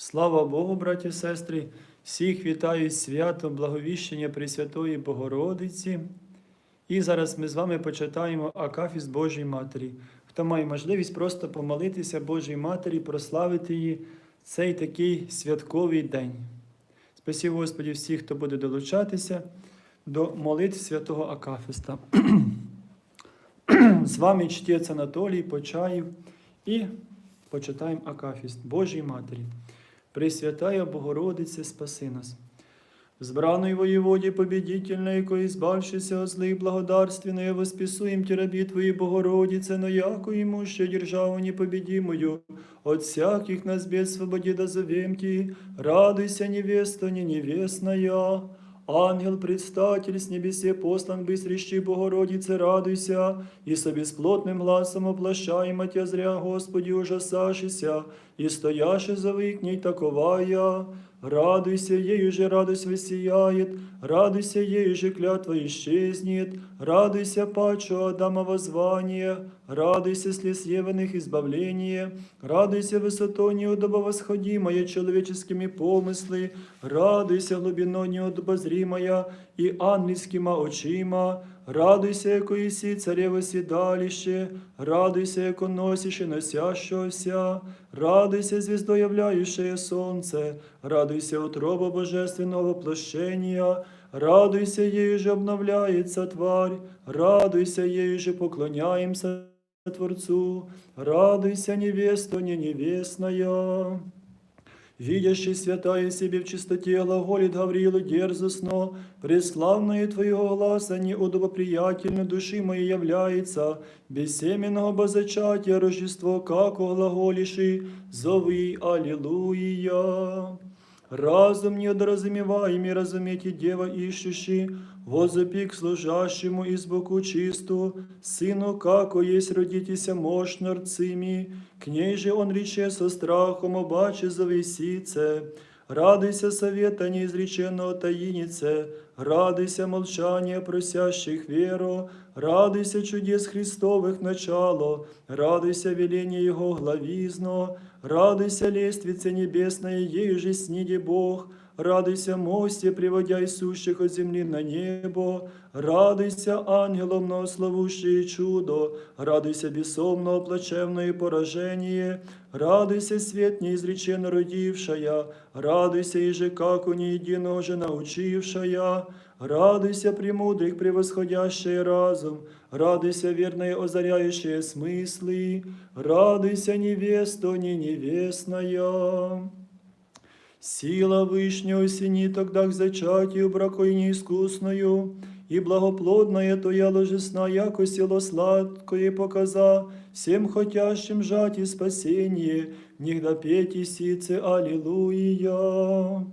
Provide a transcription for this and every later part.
Слава Богу, браті і сестри! Всіх вітаю святом благовіщення Пресвятої Богородиці. І зараз ми з вами почитаємо Акафіст Божої Матері. Хто має можливість просто помолитися Божій Матері, прославити її цей такий святковий день. Спасибо Господі всіх, хто буде долучатися до молитв святого Акафіста. З вами чтець Анатолій Почаїв і почитаємо Акафіст Божій Матері. Пресвятая Богородице, спаси нас. Збраної воєводі победительной, ко избавшися от злых благодарственные, восписуем ті рабі Твої Богородице, но яко що державу непобедимую, от всяких нас без свободі дозовем Ти, радуйся, невеста, не невестная. Ангел, предстатель с небесе, послан быстрещи Богородице, радуйся, и со бесплотным гласом оплощаем Отя зря, Господи, ужасашися, и стояше завык ней таковая. Радуйся, ею же радость воссияет, радуйся, ею же клятва исчезнет, радуйся, пачо Адама воззвание, радуйся, слез Еваных избавление, радуйся, высотой неудобовосходимая человеческими помыслы, радуйся, глубино неудобозримая и ангельскими очима, радуйся, яко иси царево седалище, радуйся, яко носишь и носящегося, радуйся, звездо являющее солнце, радуйся, утроба божественного воплощения, радуйся, ею же обновляется тварь, радуйся, ею же поклоняемся Творцу, радуйся, невеста не невестная. Видящий святая себе в чистоте глаголит Гавриилу дерзостно, преславное Твоего гласа неудобоприятельно души моей является, бессеменного бозачатия Рождество, как глаголиши, зови Аллилуйя. Разум неодоразумеваемый разуметь дева ищущий, возопи к служащему из боку чисту, сыну, како есть родитеся мощно рцими, к ней же он рече со страхом обаче зависице. Радуйся совета неизреченного таинице, радуйся молчания просящих веру, радуйся чудес Христовых начало, радуйся веление Его главизно, радуйся лествице небесной, ей же сниди Бог, радуйся мосте, приводя сущих от земли на небо, радуйся ангелом многословущее чудо, радуйся бессомного плачевное поражение, радуйся свет неизреченно родившая, радуйся иже как у неединого же научившая, радуйся премудрых превосходящий разум, радуйся верное озаряющее смыслы, радуйся невесто не невестная. Сила Вышнего сини тогда к зачатию бракой неискусною, и благоплодная Твоя ложесна, яко село сладкое показа, всем хотящим жать и спасение, нигда петь и сице Аллилуйя.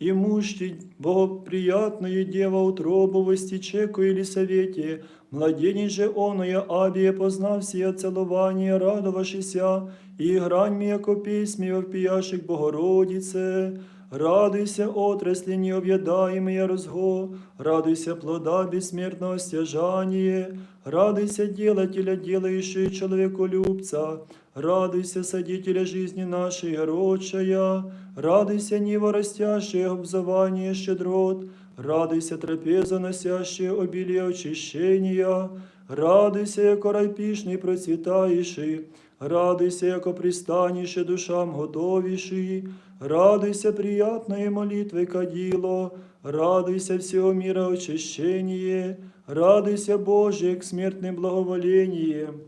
И мужти богоприятную дева утробу востечеку или совете, младенец же оная абия познав сия целование, радовавшися, и грань яко письми вопияшек Богородице, Радуйся, отрасли необъедаемые розго, радуйся плода бессмертного стяжания, радуйся делателя, делающего человеколюбца, радуйся садителя жизни нашей горочая, радуйся нива растящее обзывание щедрот, радуйся трапеза носящее обилие очищения, радуйся, яко рай процветающий, радуйся, яко пристанище душам готовіший, радуйся, приятное молитвой кадило, радуйся всего мира очищение, радуйся, Боже, к смертным благоволением.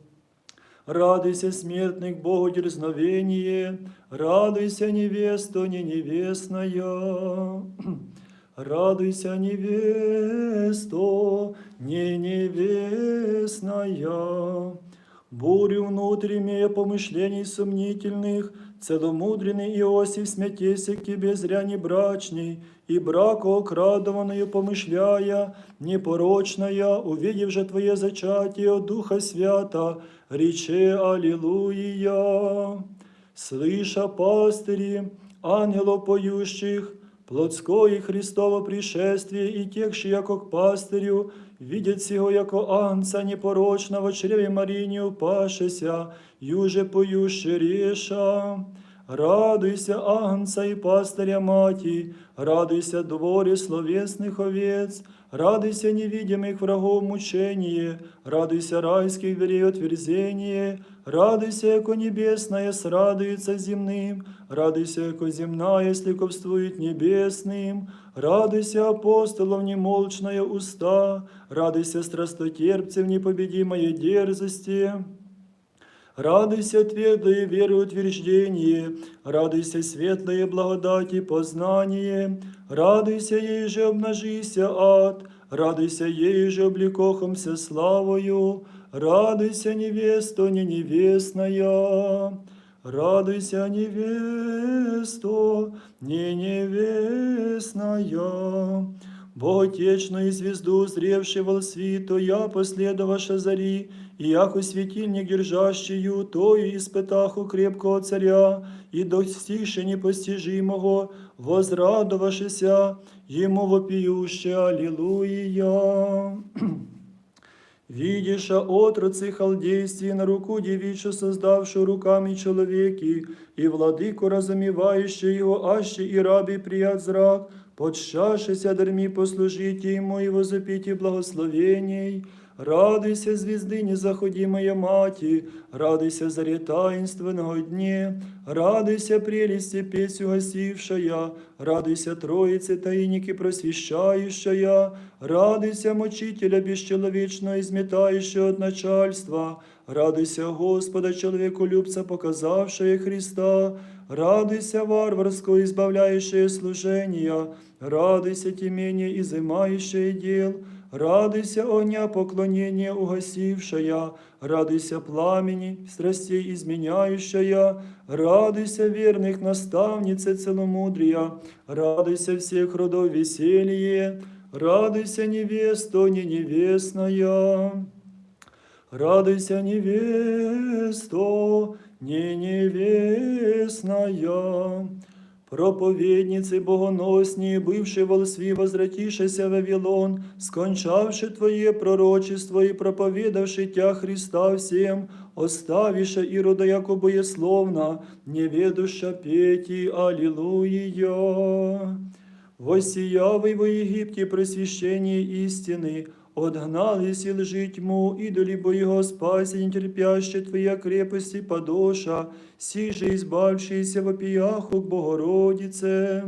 Радуйся, смертный, к Богу дерзновение, радуйся, невесто не невестная. Радуйся, невесто, не невестная. Бурю внутрь имея помышлений сомнительных, целомудренный Иосиф смятейся к тебе зря не брачный, и браку окрадованную помышляя, непорочная, увидев же твое зачатие от Духа Свята, рече Аллилуйя. Слыша пастыри, ангелов поющих, плотское Христово пришествие и что яко к пастырю, видят сего яко анца непорочного чреве Марини упашеся, юже поюще реша. Радуйся, Агнца и пастыря мати, радуйся, дворе словесных овец, радуйся, невидимых врагов мучение, радуйся, райских дверей отверзение, радуйся, яко небесная срадуется земным, радуйся, яко земная сликовствует небесным, радуйся, апостолов немолчная уста, радуйся, страстотерпцев непобедимой дерзости. Радуйся, твердое веры утверждение, радуйся, светлое благодати познание, радуйся, ей же обнажися ад, радуйся, ей же облекохомся славою, радуйся, невесто не невестная, радуйся, невесто не невестная. Боготечную звезду, зревший вол світу, я последоваша зари, и яко светильник держащую, тою испытаху крепкого царя, и достигши непостижимого, возрадовавшися, ему вопиюще, Аллилуйя. Видиша отроцы халдействі на руку девичу, создавшую руками человеки, и владыку разумевающий его, аще и раби прият зрак, подщашися дарми послужите ему и возопите благословений. Радуйся, звезды незаходимая мати, радуйся заре таинственного дне, радуйся прелести песню гасившая, радуйся Троице таинники просвещающая, радуйся мучителя бесчеловечного изметающего от начальства, радуйся Господа человеколюбца, показавшая Христа, радуйся варварского избавляющее служения, радуйся темение изымающее дел, Радуйся, огня поклонения угасившая, радуйся пламени, страстей изменяющая, радуйся верных наставнице целомудрия, радуйся всех родов веселье, радуйся невесто не невестная. Радуйся, невесто, не невестная. Проповедницы богоносні, бивши волсві, возвратившися в Вавилон, скончавши Твоє пророчество и проповедавши Тя Христа всем, оставиша Ирода яко боесловно, неведуща пети, Аллилуйя. Воссиявый во Египте просвещение истины, Отгнались и лжи тьму, идоли бо его спаси, нетерпяще Твоя крепости подоша, си же избавшийся в опіяху к Богородице.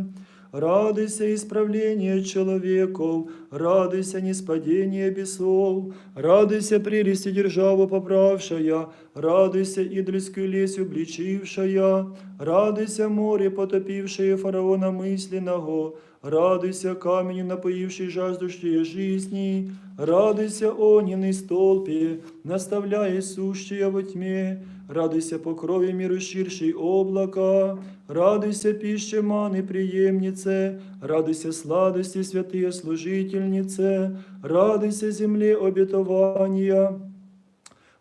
Радуйся исправление человеков, радуйся неспадение бесов, радуйся прелести державу поправшая, радуйся идольскую лесь обличившая, радуйся море, потопившее фараона мысленного, радуйся каменю, напоивший жаждущие жизни, радуйся огненный столпе, наставляя сущие во тьме, радуйся покрове миру ширшей облака, радуйся пище маны преемнице, радуйся сладости святые служительнице, радуйся земле обетования.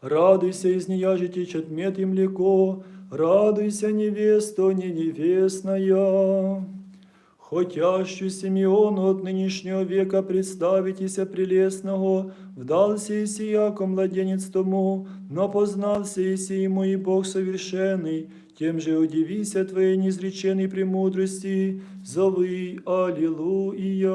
Радуйся, из нея же течет мед и млеко, радуйся, невесто не невестная. Хотящу Симеону от нынешнего века представитеся прелестного, вдался и яко младенец тому, но познался Иси ему мой Бог совершенный, тем же удивися Твоей неизреченной премудрости, зови Аллилуйя.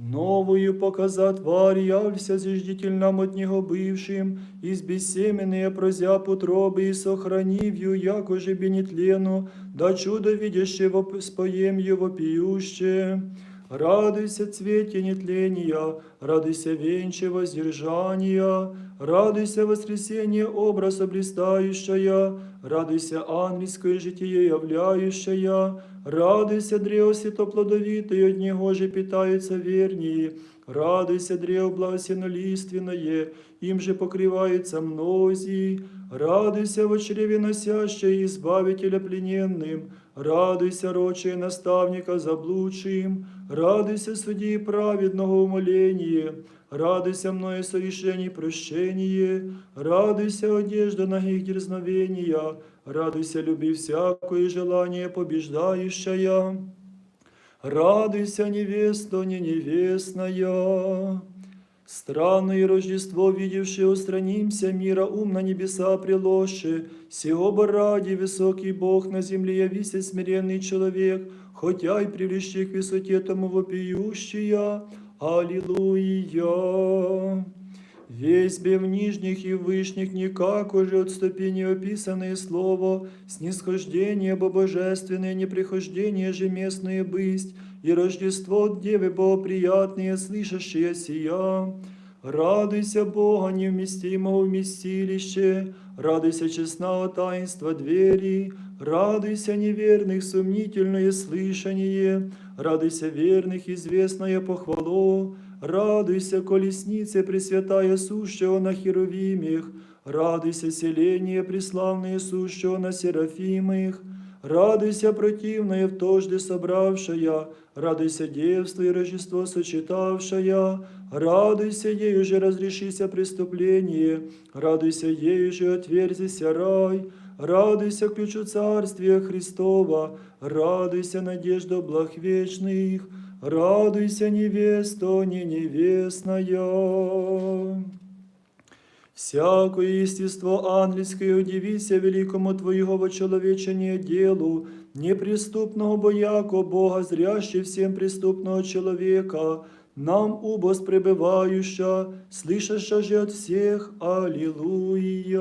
Новую показа тварь явлься зиждитель нам от него бывшим, из бессеменные прозяб утробы и сохранив яко же нетлену, да чудо видящего споем его пьюще. Радуйся, цвете нетления, радуйся, венче воздержания, радуйся, воскресение образа блистающая, радуйся, ангельское житие являющая, радуйся, древо святоплодовитое, от него же питаются вернее, радуйся, древо благосенолиственное, им же покрывается мнози, радуйся, в чреве носящее избавителя плененным, радуйся, рочие наставника заблудшим, радуйся, судьи праведного умоления, радуйся, мною совершений прощение, радуйся, одежда ногих дерзновения, радуйся, люби всякое желание побеждающая. Радуйся, невесто не невестная. Странное Рождество, видевши, устранимся мира, ум на небеса приложи. Сего бы ради высокий Бог на земле явися смиренный человек, хотя и привлечи к высоте тому вопиющая. Аллилуйя. Весь бы в нижних и вышних никак уже от ступени описанное слово, снисхождение божественное, неприхождение же местное бысть, и Рождество от Девы Богоприятные, слышащие сия. Радуйся Бога невместимого вместилище, радуйся честного таинства двери, радуйся неверных сомнительное слышание, радуйся верных известное похвало, радуйся колеснице Пресвятая сущего на херувимих, радуйся селение преславное сущего на серафимых, Радуйся, противная в тожде собравшая, радуйся, девство и Рождество сочетавшая, радуйся, ею же разрешися преступление, радуйся, ею же отверзися рай, радуйся, ключу Царствия Христова, радуйся, надежда благ вечных, радуйся, невесто не невестная. Всякое естество ангельское удивися великому Твоего вочеловечения делу, неприступного бояко Бога, зряще всем преступного человека, нам убос пребывающа, слышаща же от всех, Аллилуйя.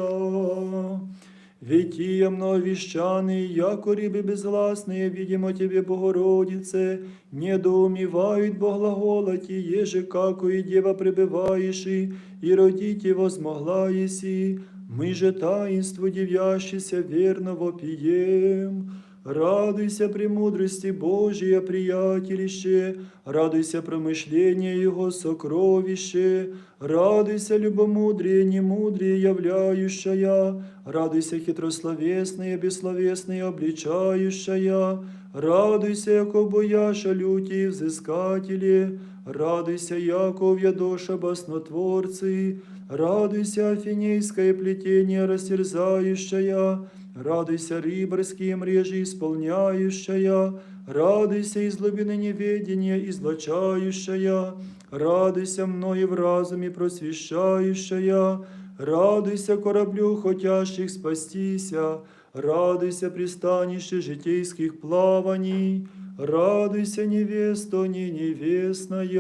Вития многовещанные, яко рыбы безгласные, видимо Тебе, Богородице, недоумевают Бог глаголоти, еже како и Дева пребываешь, и родить его возмогла еси, мы же таинству девящийся верно вопием. Радуйся премудрости Божия, приятелище, радуйся промышление Его сокровище, радуйся любомудрие, немудрие являющая, радуйся хитрословесное, бессловесное обличающая, радуйся, яко бояша люти взыскатели, радуйся, яко вядоша баснотворцы, радуйся, афинейское плетение растерзающая, Радуйся, риборские мрежи исполняющая, радуйся из глубины неведения излучающая, радуйся мною в разуме просвещающая, радуйся кораблю хотящих спастися, радуйся пристанище житейских плаваний, радуйся невесто не невестная.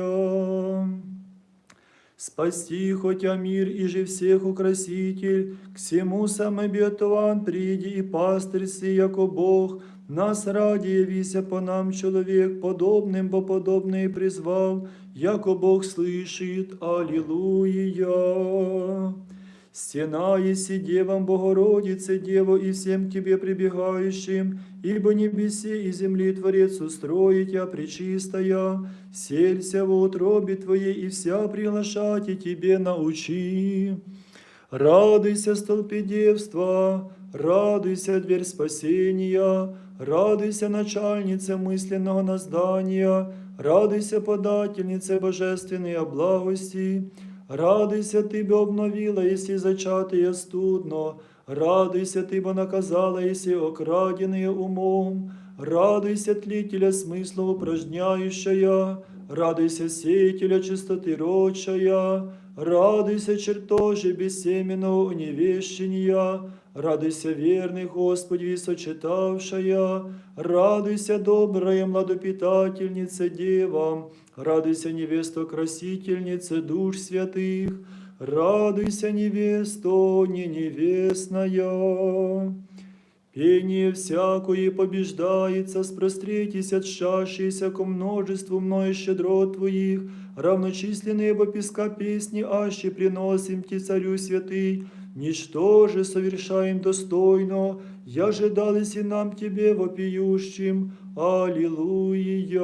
Спасти хотя мир и же всех украситель, к всему самобетован приди и пастырь си, яко Бог, нас ради явися по нам человек, подобным бо подобный призвал, яко Бог слышит, Аллилуйя. Стена еси Девам Богородице, Дево, и всем Тебе прибегающим, ибо небеси и земли Творец устроить, я пречистая, селься в утробе Твоей, и вся приглашать и Тебе научи. Радуйся, столпе девства, радуйся, дверь спасения, радуйся, начальнице мысленного наздания, радуйся, подательнице божественной благости, Радуйся, ти бо обновила, єсі зачатые студно, радуйся, ти бо наказала, єсі окраденные умом, радуйся, тлителя смысла упражняющая, радуйся, сеятеля чистоты рочая, радуйся, чертожи бессеменного уневещения, радуйся, верный Господи, сочетавшая, радуйся, добрая младопитательница девам, Радуйся, невесто красительнице душ святых, радуйся, невесто не невестная. Пение всякое побеждается, спростретесь от чашися ко множеству мною щедрот Твоих, равночисленные во песка песни, аще приносим Ти, Царю святый, ничто же совершаем достойно, я же дались и нам Тебе вопиющим. Аллилуйя.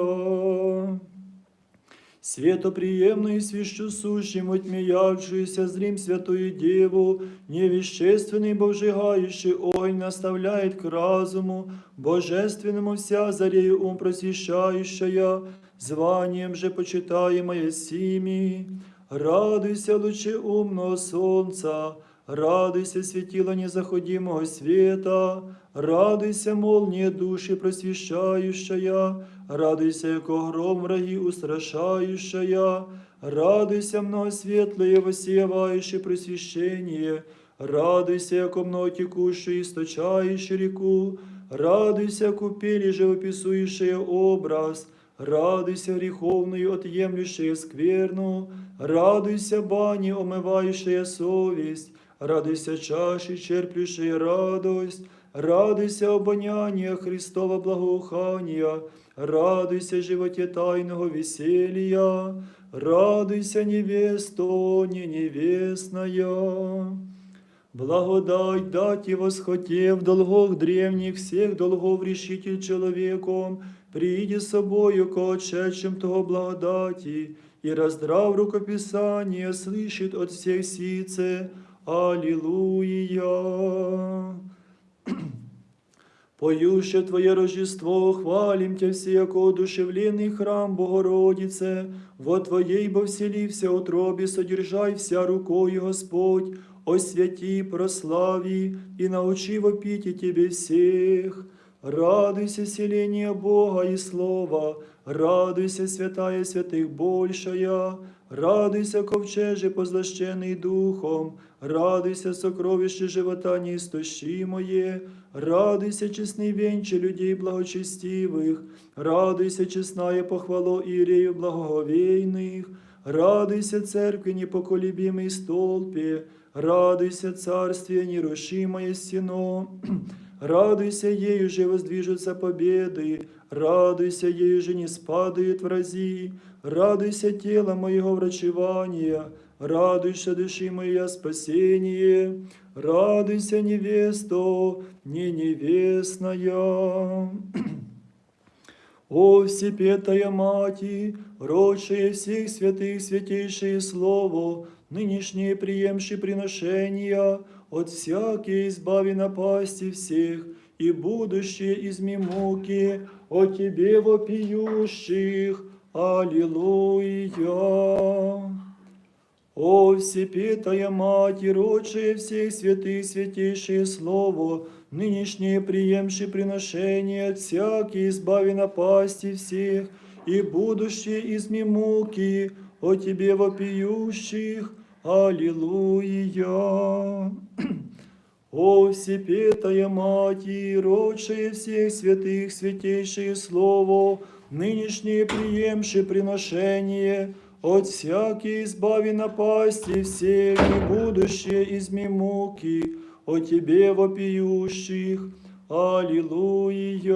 Светоприемную и свящусущим, отмеявшуюся зрим Святую Деву, невещественный божигающий огонь наставляет к разуму, божественному вся зарею ум просвещающая, званием же почитаемая сими. Радуйся, лучи умного солнца, радуйся, светило незаходимого света, радуйся, молния души просвещающая, радуйся, яко гром враги устрашающая, радуйся, многосветлое, воссиявающее просвещение, радуйся, яко многотекущее, источающее реку, радуйся, купели, живописующее образ, радуйся, греховную, отъемлющее скверну, радуйся, бани, омывающая совесть, радуйся, чаши, черплющая радость, радуйся, обоняние Христова благоухания, радуйся, животе тайного веселья, радуйся, невесто, не невестная. Благодать дать и восхотев долгов древних всех долгов решитель человеком, приди с собою ко отшедшим того благодати, и раздрав рукописание слышит от всех сице. Аллилуйя. Поюще Твое Рождество, хвалим Тя все, яко одушевленный храм Богородице, во Твоей бо вселився утробе, содержай вся рукою Господь, освяти, прослави и научи вопить и Тебе всех. Радуйся, селение Бога и Слова, радуйся, святая святых большая, радуйся, ковчеже позлощений духом, радуйся, сокровище живота неистощимое, радуйся, честный венче людей благочестивых, радуйся, честная похвало Ирею благоговейных, радуйся, церкви непоколебимый столпе, радуйся, царствие нерушимое стено, Радуйся, ею же воздвижутся победы, радуйся, ею же не спадают врази, радуйся тело моего врачевания, радуйся души моя спасение, радуйся, невесто, не невестная. О всепетая Мати, рочие всех святых святейшее Слово, нынешнее приемши приношения, от всякой избави напасти всех, и будущее изми муки, о Тебе вопиющих. Аллилуйя. О всепетая Матерь, рочие всех святых, святейшее Слово, нынешнее приемши приношение от всякой избави напасти всех, и будущее изми муки, о Тебе вопиющих. Аллилуйя. О всепетая Матерь, рочие всех святых, святейшее Слово, нынешнее приемши приношение, от всякой избави напасти всех и будущее изми муки, о Тебе вопиющих. Аллилуйя.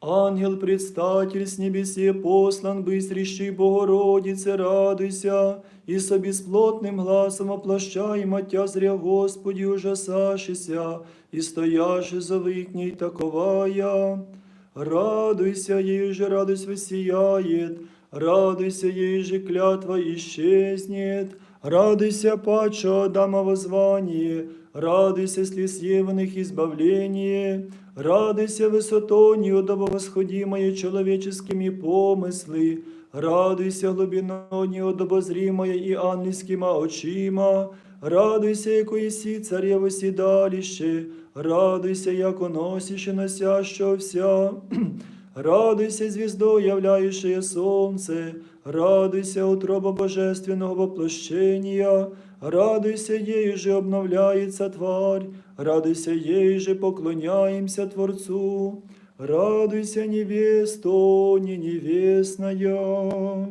Ангел предстатель с небесе послан, быстрейший Богородице, радуйся, и со бесплотным гласом оплощай, матя зря Господи, ужасашися, и стояши завыкней таковая. Радуйся, ей же радость воссияет, радуйся, ей же клятва исчезнет, радуйся, пача Адама воззвание, радуйся, слез Евных избавление, радуйся, высото неудобовосходимое человеческими помыслы, радуйся, глубино неудобозримое и ангельскими очима, радуйся, яко еси царево седалище, радуйся, яко носище носящего вся, радуйся, звездо, являющее солнце, радуйся, утроба божественного воплощения, радуйся, ей же обновляется тварь, радуйся, ей же поклоняемся Творцу, радуйся, невесто, не невестная.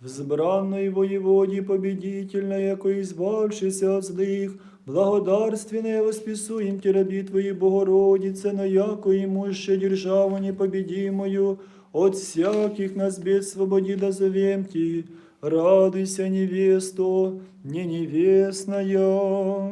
Взбранной воеводе победительной, яко избавшися от злых, благодарственное восписуем те раби Твои, Богородице, на яко имуще державу непобедимую, от всяких нас бед свободи дозовем Ти, радуйся, невесто, не невестная.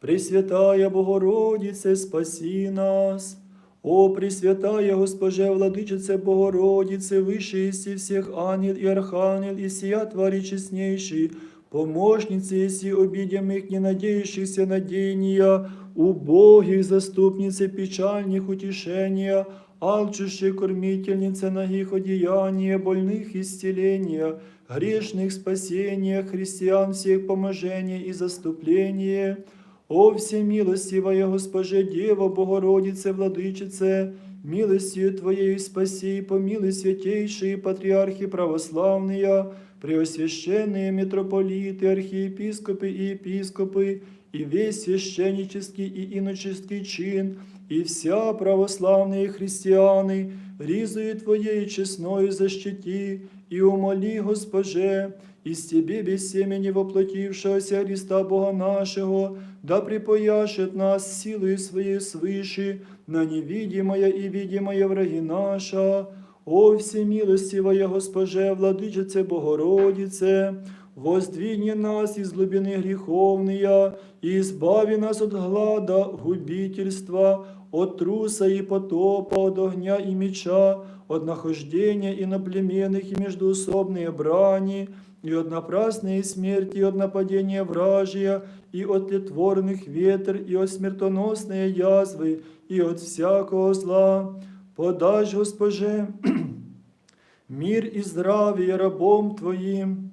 Пресвятая Богородице, спаси нас. О, Пресвятая Госпоже, Владычице Богородице, Высшей из всех ангел и архангел, и сия твари честнейший, помощницы еси обидям их не надеющихся надеяния, убогих заступницы печальных утешения, алчущей кормительница ногих одеяния, больных исцеления, грешных спасения, христиан всех поможения и заступления, О всемилостивая Госпоже, Дева Богородице, Владычице, милостью Твоей спаси, помилуй святейшие патриархи православные, преосвященные митрополиты, архиепископы и епископы, и весь священнический и иноческий чин, и вся православные христианы, ризою Твоей честною защити, и умоли, Госпоже, из Тебе без семени воплотившегося Христа Бога нашего, да припояшет нас силою Своей свыше на невидимое и видимое враги наша. О всемилостивая Госпоже, Владычице Богородице, воздвигни нас из глубины греховные, и избави нас от глада, губительства, от труса и потопа, от огня и меча, от нахождения иноплеменных и междуусобные брани, и от напрасной смерти, и от нападения вражия, и от тлетворных ветер, и от смертоносной язвы, и от всякого зла. Подашь, Госпоже, мир и здравие рабом Твоим,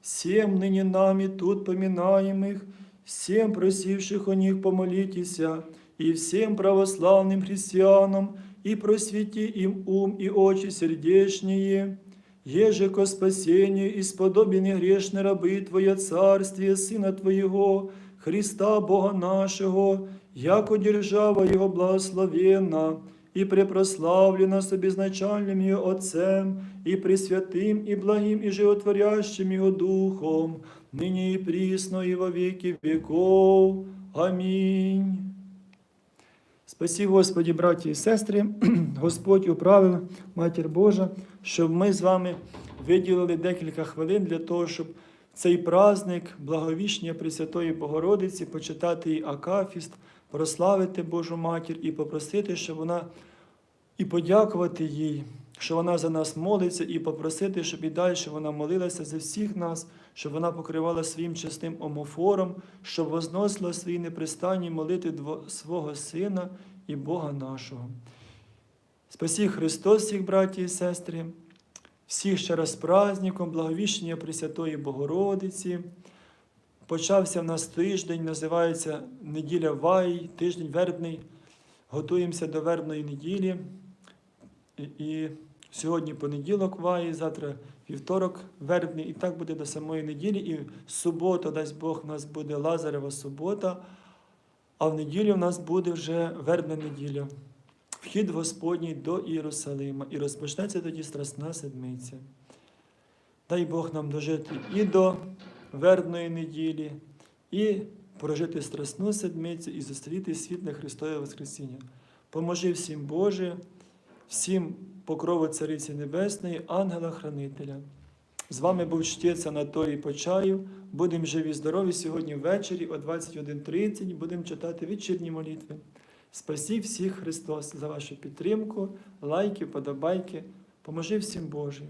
всем ныне нами тут поминаемых, всем просивших о них помолитеся, и всем православным христианам, и просвети им ум и очи сердечнее, еже ко спасению и сподобені грешні раби Твоє царствие, Сина Твоего, Христа Бога нашего, яко держава Його благословенна, и препрославлена с обезначальным Ее Отцем, и Пресвятым, и благим, и животворящим Его Духом, ныне и присно, и во веки веков. Амінь. Спасі, Господі, браті і сестри, Господь управив, Матір Божа, щоб ми з вами виділили декілька хвилин для того, щоб цей праздник благовіщення Пресвятої Богородиці почитати її Акафіст, прославити Божу Матір і попросити, щоб вона і подякувати їй, що вона за нас молиться, і попросити, щоб і далі вона молилася за всіх нас, щоб вона покривала своїм чесним омофором, щоб возносила свої непристанні молити свого Сина і Бога нашого. Спасі Христос, всіх браті і сестри, всіх ще раз праздником, благовіщення Пресвятої Богородиці. Почався в нас тиждень, називається неділя Вай, тиждень вербний. Готуємося до вербної неділі. І сьогодні понеділок Ваї, завтра вівторок вербний, і так буде до самої неділі. І в суботу, дасть Бог, у нас буде Лазарева субота, а в неділю в нас буде вже вербна неділя. Вхід Господній до Єрусалима. І розпочнеться тоді Страсна Седмиця. Дай Бог нам дожити і до вербної неділі, і прожити Страсну Седмицю, і зустріти світле Христове Воскресіння. Поможи всім Боже, всім покрову Цариці Небесної, ангела-хранителя. З вами був чтець Анатолій Почаїв. Будемо живі, здорові сьогодні ввечері о 21.30 будемо читати вечірні молитви. Спасі всіх Христос за вашу підтримку, лайки, подобайки. Поможи всім Боже.